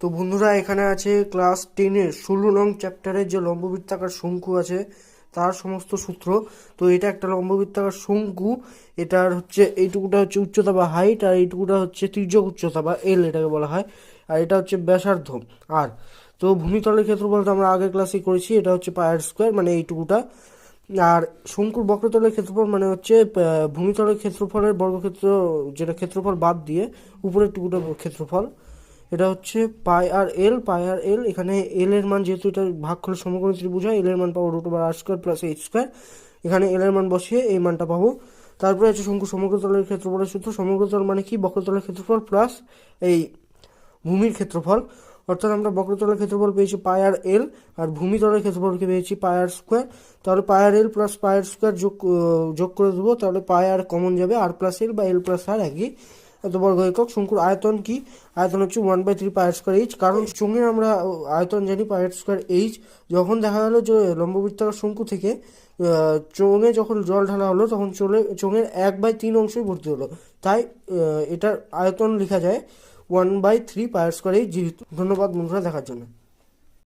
তো বন্ধুরা, এখানে আছে ক্লাস টেনের ষোলো নং চ্যাপ্টারের যে লম্ববৃত্তাকার শঙ্কু আছে, তার সমস্ত সূত্র। তো এটা একটা লম্ববৃত্তাকার শঙ্কু, এটার হচ্ছে, এইটুকুটা হচ্ছে উচ্চতা বা হাইট আর এইটুকুটা হচ্ছে তির্যক উচ্চতা বা এল এটাকে বলা হয়, আর এটা হচ্ছে ব্যাসার্ধ আর তো ভূমিতলের ক্ষেত্রফল তো আমরা আগের ক্লাসে করেছি, এটা হচ্ছে পায়ার স্কোয়ার মানে এইটুকুটা। আর শঙ্কুর বক্রতলের ক্ষেত্রফল মানে হচ্ছে ভূমিতলের ক্ষেত্রফলের বর্গক্ষেত্র, যেটা ক্ষেত্রফল বাদ দিয়ে উপরের টুকুটা ক্ষেত্রফল। এটা হচ্ছে পাই আর এল, পাই আর এল। এখানে এল এর মান যেহেতু এটা ভাগ করলে সমকোণী ত্রিভুজ হয়, এল এর মান পাবো রুট ওভার আর স্কোয়ার প্লাস এইচ স্কোয়ার এখানে এল এর মান বসিয়ে এই মানটা পাবো। তারপরে আছে শঙ্কু সমগ্রতলের ক্ষেত্রফলের সূত্র। সমগ্রতল মানে কি? বক্রতলের ক্ষেত্রফল প্লাস এই ভূমির ক্ষেত্রফল। অর্থাৎ আমরা বক্রতলের ক্ষেত্রফল পেয়েছি পাই আর এল, আর ভূমিতলের ক্ষেত্রফলকে পেয়েছি পাই আর স্কোয়ার তাহলে পাই আর এল প্লাস পাই আর স্কোয়ার যোগ যোগ করে দেবো। তাহলে পাই আর কমন যাবে আর প্লাস এল বা এল প্লাস আর একই। এত বর্গ একক শঙ্কুর আয়তন কি? আয়তন হচ্ছে one by three pi r square H কারণ চোঙের আমরা আয়তন জানি পায়ার স্কোয়ার এইচ যখন দেখা গেলো যে লম্ববৃত্তাকার শঙ্কু থেকে চোঙে যখন জল ঢালা হলো, তখন চলে, চোঙের এক বাই তিন অংশই ভর্তি হলো। তাই এটার আয়তন লেখা যায় one by three pi r square H যেহেতু। ধন্যবাদ বন্ধুরা দেখার জন্য।